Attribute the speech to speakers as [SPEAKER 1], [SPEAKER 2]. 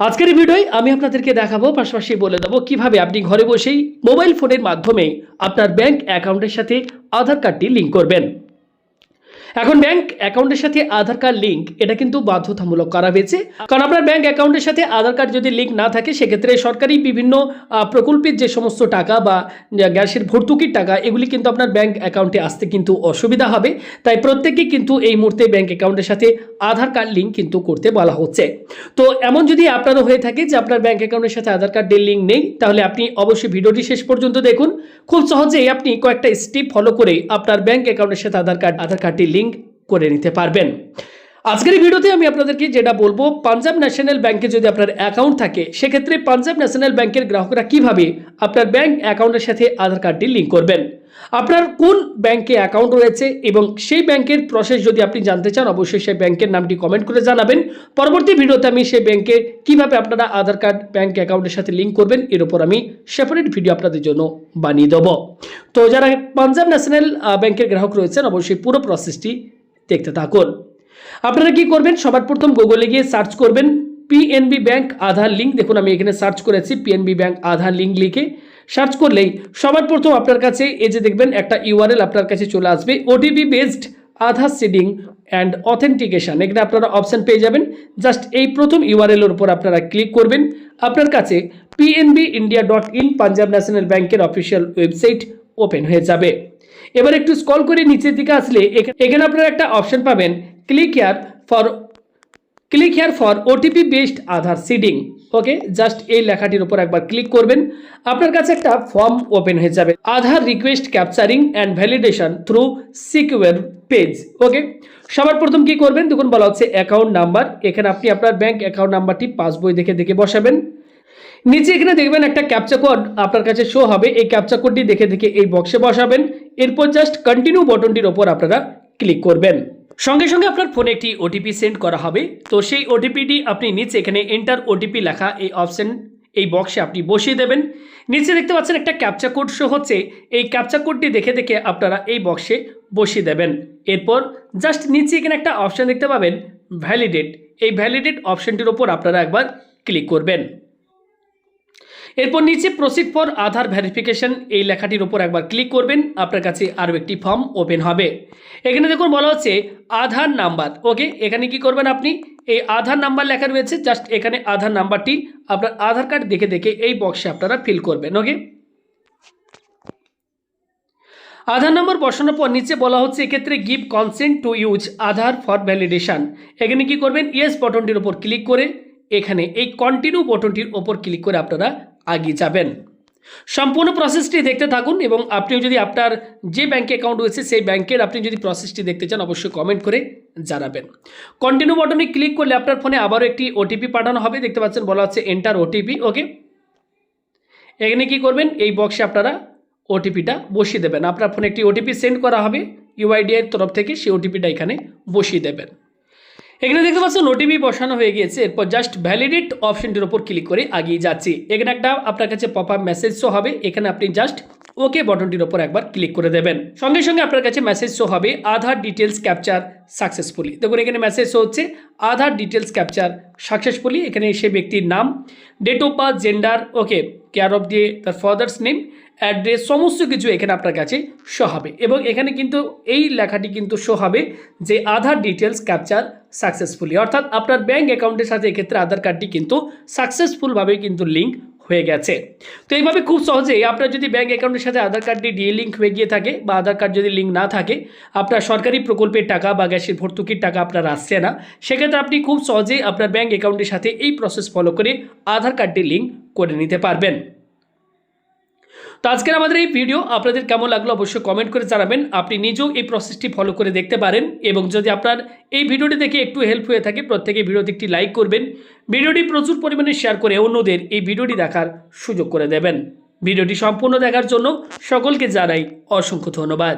[SPEAKER 1] আজকের ভিডিওয় আমি আপনাদেরকে দেখাবো, পাশাপাশি বলে দেবো কীভাবে আপনি ঘরে বসেই মোবাইল ফোনের মাধ্যমে আপনার ব্যাংক অ্যাকাউন্টের সাথে আধার কার্ডটি লিঙ্ক করবেন। এখন ব্যাংক অ্যাকাউন্টের সাথে আধার কার্ড লিঙ্ক এটা কিন্তু বাধ্যতামূলক করা হয়েছে। কারণ আপনার ব্যাংক অ্যাকাউন্টের সাথে আধার কার্ড যদি লিঙ্ক না থাকে, সেক্ষেত্রে সরকারি বিভিন্ন প্রকল্পের যে সমস্ত টাকা বা গ্যাসের ভর্তুকির টাকা, এগুলি কিন্তু আপনার ব্যাংক অ্যাকাউন্টে আসতে কিন্তু অসুবিধা হবে। তাই প্রত্যেকেই কিন্তু এই মুহূর্তে ব্যাংক অ্যাকাউন্টের সাথে আধার কার্ড লিঙ্ক কিন্তু করতে বলা হচ্ছে। তো এমন যদি আপনারও হয়ে থাকে যে আপনার ব্যাংক অ্যাকাউন্টের সাথে আধার কার্ডের লিঙ্ক নেই, তাহলে আপনি অবশ্যই ভিডিওটি শেষ পর্যন্ত দেখুন। খুব সহজেই আপনি কয়েকটা স্টেপ ফলো করে আপনার ব্যাংক অ্যাকাউন্টের সাথে আধার কার্ড আধার কার্ডটি লিঙ্ক করে নিতে পারবেন। আজকের এই ভিডিওতে আমি আপনাদেরকে যেটা বলব, পাঞ্জাব ন্যাশনাল ব্যাংকে যদি আপনার অ্যাকাউন্ট থাকে, সেক্ষেত্রে পাঞ্জাব ন্যাশনাল ব্যাংকের গ্রাহকরা কীভাবে আপনার ব্যাংক অ্যাকাউন্টের সাথে আধার কার্ডটি লিঙ্ক করবেন? আপনার কোন ব্যাংকে অ্যাকাউন্ট রয়েছে এবং সেই ব্যাংকের প্রসেস যদি আপনি জানতে চান, অবশ্যই সেই ব্যাংকের নামটি কমেন্ট করে জানাবেন। পরবর্তী ভিডিওতে আমি সেই ব্যাংকে কীভাবে আপনারা আধার কার্ড ব্যাংক অ্যাকাউন্টের সাথে লিঙ্ক করবেন, এর উপর আমি সেপারেট ভিডিও আপনাদের জন্য বানিয়ে দেবো। তো যারা পাঞ্জাব ন্যাশনাল ব্যাংকের গ্রাহক রয়েছেন, অবশ্যই পুরো প্রসেসটি দেখতে থাকুন। আপনারা কি করবেন? সবার প্রথম গুগলে গিয়ে সার্চ করবেন পিএনবি ব্যাংক আধার লিঙ্ক দেখুন, আমি এখানে সার্চ করেছি পিএনবি ব্যাংক আধার লিঙ্ক লিখে সার্চ করলেই সবার প্রথম আপনার কাছে এই যে দেখবেন একটা ইউআরএল আপনার কাছে চলে আসবে OTP based Aadhaar seeding and authentication এখানে আপনারা অপশান পেয়ে যাবেন জাস্ট এই প্রথম ইউআরএলের উপর আপনারা ক্লিক করবেন। আপনার কাছে PNB India dot in Punjab national ব্যাংকের অফিসিয়াল ওয়েবসাইট ওপেন হয়ে যাবে। এবার একটু স্কল করে নিচের দিকে আসলে এখানে আপনারা একটা অপশন পাবেন click here for click here for OTP based Aadhaar seeding okay just এই লেখাটির উপর একবার ক্লিক করবেন। আপনার কাছে একটা ফর্ম ওপেন হয়ে যাবে। Aadhaar request capturing and validation through secure page okay সবার প্রথম কি করবেন? দেখুন, বলা হচ্ছে অ্যাকাউন্ট নাম্বার এখানে আপনি আপনার ব্যাংক অ্যাকাউন্ট নাম্বারটি পাসবই দেখে দেখে বসাবেন। নিচে এখানে দেখবেন একটা ক্যাপচা কোড আপনার কাছে শো হবে। এই ক্যাপচা কোডটি দেখে দেখে এই বক্সে বসাবেন। এরপর জাস্ট কন্টিনিউ বটনটির ওপর আপনারা ক্লিক করবেন। সঙ্গে সঙ্গে আপনার ফোনে একটি ওটিপি সেন্ড করা হবে। তো সেই ওটিপিটি আপনি নিচে এখানে এন্টার ওটিপি লেখা এই অপশন এই বক্সে আপনি বসিয়ে দেবেন। নিচে দেখতে পাচ্ছেন একটা ক্যাপচা কোড শো হচ্ছে। এই ক্যাপচা কোডটি দেখে দেখে আপনারা এই বক্সে বসিয়ে দেবেন। এরপর জাস্ট নিচে এখানে একটা অপশন দেখতে পাবেন ভ্যালিডেট এই ভ্যালিডেট অপশনটির ওপর আপনারা একবার ক্লিক করবেন। এরপর নিচে প্রসিড ফর আধার ভেরিফিকেশন এই লেখাটির উপর একবার ক্লিক করবেন। আপনার কাছে আরও একটি ফর্ম ওপেন হবে। এখানে দেখুন বলা হচ্ছে আধার নাম্বার। ওকে, এখানে কি করবেন আপনি? এই আধার নাম্বার লেখা রয়েছে জাস্ট এখানে আধার নাম্বারটি আপনার আধার কার্ড দেখে দেখে এই বক্সে আপনারা ফিল করবেন, ওকে? আধার নম্বর বসানোর পর নিচে বলা হচ্ছে এক্ষেত্রে give consent to use Aadhaar for validation এখানে কি করবেন? ইয়েস বটনটির ওপর ক্লিক করে এখানে এই কন্টিনিউ বটনটির ওপর ক্লিক করে আপনারা আগিয়ে যাবেন। সম্পূর্ণ প্রসেসটি দেখতে থাকুন এবং আপনিও যদি আপনার যে ব্যাঙ্কে অ্যাকাউন্ট রয়েছে, সেই ব্যাংকের আপনি যদি প্রসেসটি দেখতে চান, অবশ্যই কমেন্ট করে জানাবেন। কন্টিনিউ বটনে ক্লিক করলে আপনার ফোনে আবারও একটি ওটিপি পাঠানো হবে। দেখতে পাচ্ছেন, বলা হচ্ছে এন্টার ওটিপি ওকে এখানে কি করবেন? এই বক্সে আপনারা ওটিপিটা বসিয়ে দেবেন। আপনার ফোনে একটি ওটিপি সেন্ড করা হবে। ইউআইডিআই তরফ থেকে সেই ওটিপিটা এখানে বসিয়ে দেবেন। এখানে দেখতে পাচ্ছ নোটিপি বসানো হয়ে গিয়েছে। এরপর জাস্ট ভ্যালিডেট অপশনটির উপর ক্লিক করে আগিয়ে যাচ্ছি। এখানে একটা আপনার কাছে পপ আপ মেসেজও হবে। এখানে আপনি জাস্ট ওকে বটনটির ওপর একবার ক্লিক করে দেবেন। সঙ্গে সঙ্গে আপনার কাছে মেসেজ শো হবে আধার ডিটেলস ক্যাপচার সাকসেসফুলি দেখুন, এখানে মেসেজ শো হচ্ছে আধার ডিটেলস ক্যাপচার সাকসেসফুলি এখানে সে ব্যক্তির নাম date of birth gender okay care of দিয়ে তার ফাদার্স নেম অ্যাড্রেস সমস্ত কিছু এখানে আপনার কাছে শো হবে। এবং এখানে কিন্তু এই লেখাটি কিন্তু শো হবে যে আধার ডিটেলস ক্যাপচার সাকসেসফুলি অর্থাৎ আপনার ব্যাঙ্ক অ্যাকাউন্টের সাথে এক্ষেত্রে আধার কার্ডটি কিন্তু সাকসেসফুলভাবে কিন্তু লিঙ্ক হয়ে গেছে। তো এইভাবে খুব সহজেই আপনার যদি ব্যাঙ্ক অ্যাকাউন্টের সাথে আধার কার্ডটি ডিএ লিঙ্ক হয়ে গিয়ে থাকে বা আধার কার্ড যদি লিঙ্ক না থাকে, আপনার সরকারি প্রকল্পের টাকা বা গ্যাসের ভর্তুকির টাকা আপনার আসছে না, সেক্ষেত্রে আপনি খুব সহজেই আপনার ব্যাঙ্ক অ্যাকাউন্টের সাথে এই প্রসেস ফলো করে আধার কার্ডটি লিঙ্ক করে নিতে পারবেন। তো আজকের আমাদের এই ভিডিও আপনাদের কেমন লাগল অবশ্যই কমেন্ট করে জানাবেন। আপনি নিজেও এই প্রসেসটি ফলো করে দেখতে পারেন এবং যদি আপনার এই ভিডিওটি দেখে একটু হেল্প হয়ে থাকে, প্রত্যেকে ভিডিওতে একটি লাইক করবেন। ভিডিওটি প্রচুর পরিমাণে শেয়ার করে অন্যদের এই ভিডিওটি দেখার সুযোগ করে দেবেন। ভিডিওটি সম্পূর্ণ দেখার জন্য সকলকে জানাই অসংখ্য ধন্যবাদ।